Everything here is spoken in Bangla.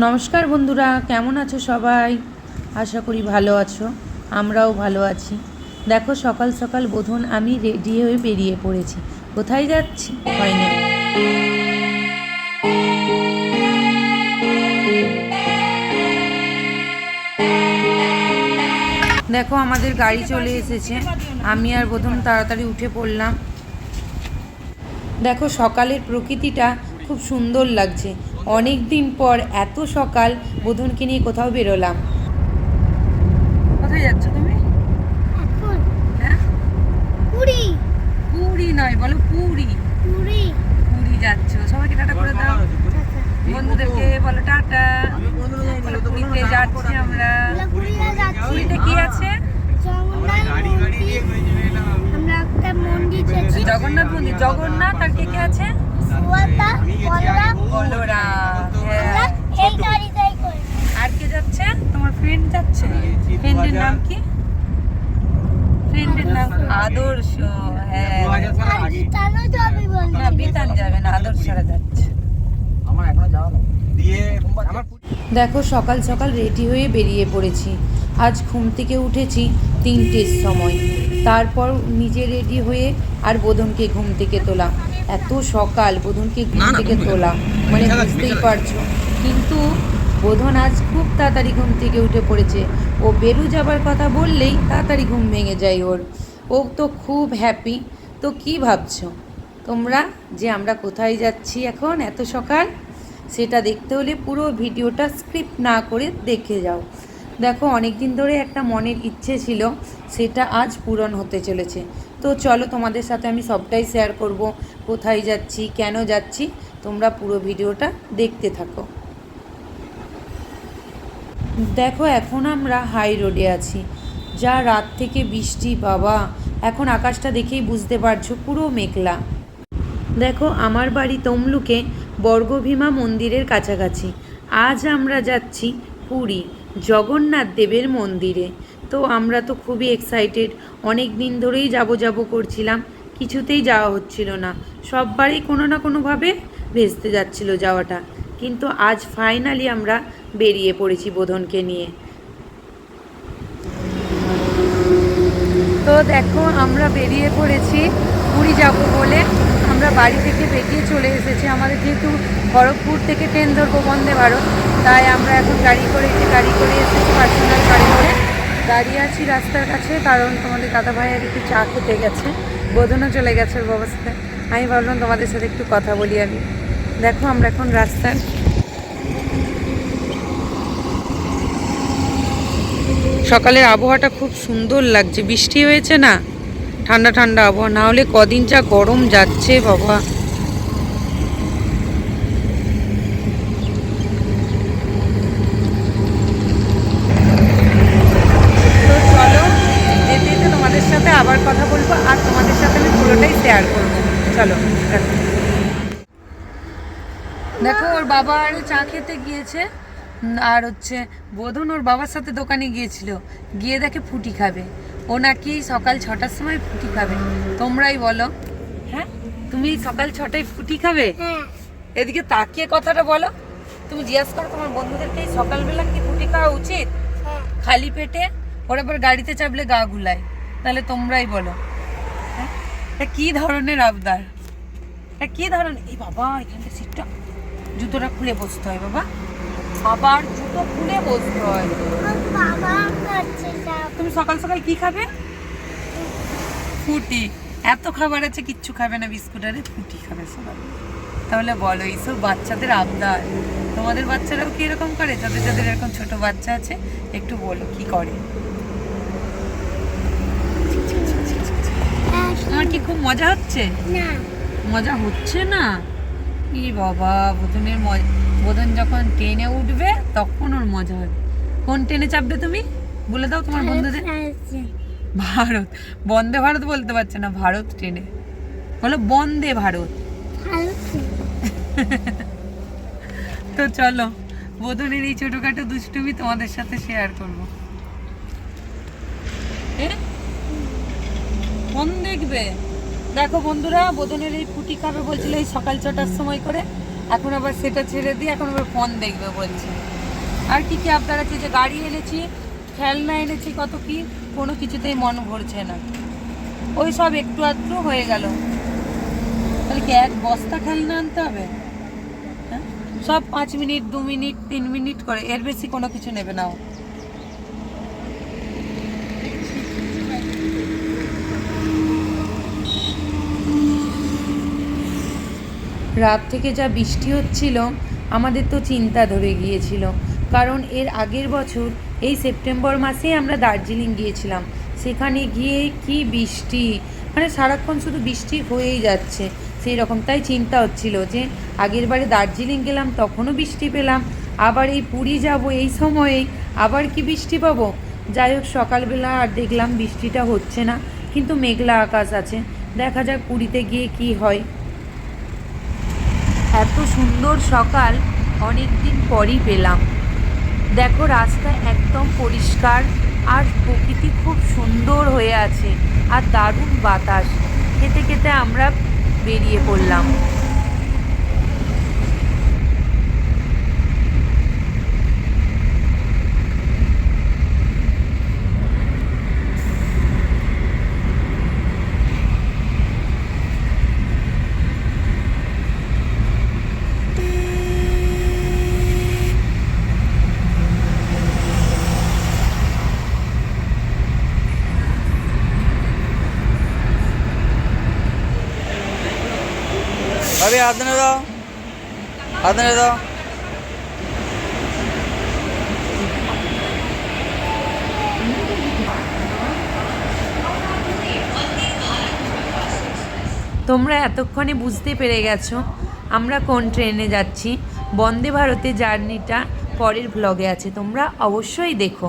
নমস্কার বন্ধুরা, কেমন আছো সবাই? আশা করি ভালো আছো, আমরাও ভালো আছি। দেখো, সকাল সকাল বোধন আমি রেডি হয়ে বেরিয়ে পড়েছি। কোথায় যাচ্ছি? হয় না দেখো, আমাদের গাড়ি চলে এসেছে। আমি আর বোধন তাড়াতাড়ি উঠে পড়লাম। দেখো, সকালের প্রকৃতিটা খুব সুন্দর লাগছে। অনেক দিন পর এত সকাল বোধনকে নিয়ে কোথাও বেরোলাম। কোথায় যাচ্ছ তুমি? এখন। হ্যাঁ? পুরি। পুরী নয় বলো পুরী। পুরি। পুরী যাচ্ছ। সবাইকে টাটা করে দাও। বন্ধুদেরকে বলো টাটা। বলো পুরীতে যাচ্ছি আমরা। আমরা পুরীতে কি আছে? জগন্নাথ মন্দির। জগন্নাথ মন্দির। জগন্নাথ আর কে কে আছে? সুয়াতা হ্যাঁ এই গাড়িটাই করি। আর কে যাচ্ছে? তোমার ফ্রেন্ড যাচ্ছে? ফ্রেন্ডের নাম কি? ফ্রেন্ডের নাম আদর্শ হ্যাঁ। আর গীতানো যাবি না বিতান যাবে না আদর্শরা যাচ্ছে। আমার এখনও যাওয়া নেই। দিয়ে আমার দেখো সকাল সকাল রেডি হয়ে বেরিয়ে পড়েছি। আজ ঘুম থেকে উঠেছি তিনটের সময়। তারপর নিজে রেডি হয়ে আর বোধনকে ঘুম থেকে তোলা। এত সকাল বোধনকে ঘুম থেকে তোলা। মানে বুঝতেই পারছ। কিন্তু বোধন আজ খুব তাড়াতাড়ি ঘুম থেকে উঠে পড়েছে। ও বেরু যাবার কথা বললেই তাড়াতাড়ি ঘুম ভেঙে যায় ওর। ও তো খুব হ্যাপি তো কি ভাবছ? তোমরা যে আমরা কোথায় যাচ্ছি এখন এত সকাল? সেটা দেখতে হলে পুরো ভিডিওটা স্ক্রিপ্ট না করে দেখে যাও। দেখো অনেক দিন ধরে একটা মনের ইচ্ছে ছিল, সেটা আজ পূরণ হতে চলেছে। তো চলো, তোমাদের সাথে আমি সবটাই শেয়ার করব, কোথায় যাচ্ছি, কেন যাচ্ছি, তোমরা পুরো ভিডিওটা দেখতে থাকো। দেখো, এখন আমরা হাই রোডে আছি। যা রাত থেকে বৃষ্টি, বাবা! এখন আকাশটা দেখেই বুঝতে পারছ, পুরো মেঘলা। দেখো, আমার বাড়ি তমলুকে বর্গভীমা মন্দিরের কাছাকাছি। আজ আমরা যাচ্ছি পুরী। জগন্নাথ দেবের মন্দিরে। তো আমরা তো খুবই এক্সাইটেড অনেক দিন ধরেই যাব যাব করছিলাম, কিছুতেই যাওয়া হচ্ছিল না। সববারই কোনো না কোনোভাবে ভেস্তে যাচ্ছিল যাওয়াটা। কিন্তু আজ ফাইনালি আমরা বেরিয়ে পড়েছি বোধনকে নিয়ে। তো দেখো, আমরা বেরিয়ে পড়েছি, পুরী যাব বলে। আমরা বাড়ি থেকে বেরিয়ে চলে এসেছি আমাদের যেহেতু খড়গপুর থেকে ট্রেন ধরবো বন্দে ভারত, তাই আমরা এখন গাড়ি করে একটি গাড়ি করে এসেছি পার্সোনাল গাড়ি করে। দাঁড়িয়ে আছি রাস্তার কাছে, কারণ তোমাদের দাদা ভাই আর একটু চা খেতে গেছে, বোধনও চলে গেছে ওর আমি ভাবলাম তোমাদের সাথে একটু কথা বলি আমি দেখো আমরা এখন রাস্তার সকালের আবহাওয়াটা খুব সুন্দর লাগছে। বৃষ্টি হয়েছে না? ঠান্ডা ঠান্ডা আবহাওয়া, না হলে কদিন যা গরম যাচ্ছে বাবা। আবার কথা বলব, আর তোমাদের সাথে আমি পুরোটাই করব। চলো দেখো। ওর বাবা আরও চা খেতে গিয়েছে। আর হচ্ছে বোধন ওর বাবার সাথে দোকানে গিয়েছিল। গিয়ে দেখে ফুটি খাবে। ও নাকি সকাল ছটার সময় ফুটি খাবে। তোমরাই বলো। হ্যাঁ? তুমি সকাল ছটায় ফুটি খাবে? এদিকে তাকিয়ে কথাটা বলো। তুমি জিজ্ঞাস করো তোমার বন্ধুদেরকে সকালবেলা কি ফুটি খাওয়া উচিত? খালি পেটে? ওর আবার গাড়িতে চাপলে গা গুলায়। তাহলে তোমরাই বলো। হ্যাঁ? কি ধরনের আবদার? এটা কি ধরনের এই বাবা এখানটা সিটটা জুতোটা খুলে বসতে হয় বাবা। আবার জুতো খুলে বসতে হয়। তুমি সকাল সকাল কি খাবে? ফুটি। এত খাবার আছে কিচ্ছু খাবে না বিস্কুট আরে ফুটি খাবে সকাল তাহলে বলো এইসব বাচ্চাদের আবদার। তোমাদের বাচ্চারাও কি এরকম করে? যাদের যাদের এরকম ছোট বাচ্চা আছে একটু বলো কি করে? তোমার কি খুব মজা হচ্ছে? না। মজা হচ্ছে না? ই বাবা বোধনের মজা বোধন যখন ট্রেনে উঠবে তখন ওর মজা হবে। কোন ট্রেনে চাপবে তুমি? বলে দাও তোমার বন্ধুদের। ভারত। বন্দে ভারত বলতে পারছে না ভারত ট্রেনে বলো বন্দে ভারত। তো চলো বোধনের এই ছোটোখাটো দুষ্টুমি তোমাদের সাথে শেয়ার করব? কোন দেখবে? দেখো বন্ধুরা বোধনের এই ফুটি খাবে বলছিল এই সকাল ছটার সময় করে। এখন আবার সেটা ছেড়ে দিয়ে এখন আবার ফোন দেখবে বলছে। আর কি কি আপনার আছে? যে গাড়ি এনেছি, খেলনা এনেছি, কত কি, কোনো কিছুতেই মন ভরছে না। ওই সব একটু আধটু হয়ে গেল। তাহলে কি এক বস্তা খেলনা আনতে হবে? হ্যাঁ? সব পাঁচ মিনিট, দু মিনিট, তিন মিনিট করে, এর বেশি কোনো কিছু নেবে না রাত থেকে যা বৃষ্টি হচ্ছিল, আমাদের তো চিন্তা ধরে গিয়েছিল। কারণ এর আগের বছর, এই সেপ্টেম্বর মাসেই আমরা দার্জিলিং গিয়েছিলাম। সেখানে গিয়ে কি বৃষ্টি? মানে সারাক্ষণ শুধু বৃষ্টি হয়েই যাচ্ছে। সেই রকম তাই চিন্তা হচ্ছিল যে, আগের বারে দার্জিলিং গেলাম, তখনও বৃষ্টি পেলাম। আবার এই পুরী যাব এই সময়ে, আবার কি বৃষ্টি পাবো? যাই হোক, সকালবেলা আর দেখলাম বৃষ্টিটা হচ্ছে না, কিন্তু মেঘলা আকাশ আছে। দেখা যাক পুরীতে গিয়ে কি হয়। এত সুন্দর সকাল অনেক দিন পরই পেলাম। দেখো রাস্তা একদম পরিষ্কার আর প্রকৃতি খুব সুন্দর হয়ে আছে আর দারুণ বাতাস। খেতে খেতে আমরা বেরিয়ে পড়লাম। হাত ধরে দাও তোমরা এতক্ষণে বুঝতে পেরে গেছো আমরা কোন ট্রেনে যাচ্ছি। বন্দে ভারতে জার্নিটা পরের ভ্লগে আছে, তোমরা অবশ্যই দেখো।